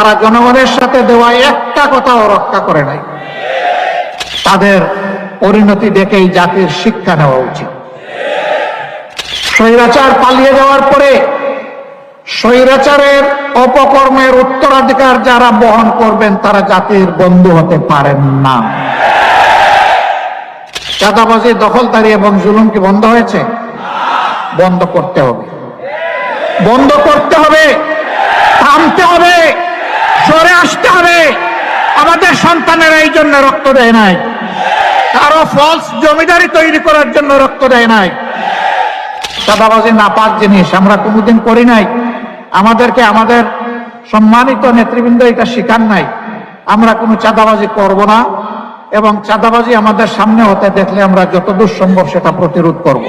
তারা জনগণের সাথে দেওয়া একটা কথাও রক্ষা করে নাই। তাদের পরিণতি দেখেই জাতির শিক্ষা নেওয়া উচিত। স্বৈরাচার পালিয়ে যাওয়ার পরে স্বৈরাচারের অপকর্মের উত্তরাধিকার যারা বহন করবেন, তারা জাতির বন্ধু হতে পারেন না। চাঁদাবাজি দখলদারি এবং জুলুম কি বন্ধ হয়েছে? বন্ধ করতে হবে। বন্ধ করতে হবে থামতে হবে সরে আসতে হবে আমাদের সন্তানেরা এই জন্য রক্ত দেয় নাই। কারও ফলস জমিদারি তৈরি করার জন্য রক্ত দেয় নাই। চাঁদাবাজি নাপাক জিনিস, আমরা কোনোদিন করি নাই। আমাদেরকে আমাদের সম্মানিত নেতৃবৃন্দ এটা শিকার নাই। আমরা কোনো চাঁদাবাজি করব না এবং চাঁদাবাজি আমাদের সামনে হতে দেখলে আমরা যতদূর সম্ভব সেটা প্রতিরোধ করব।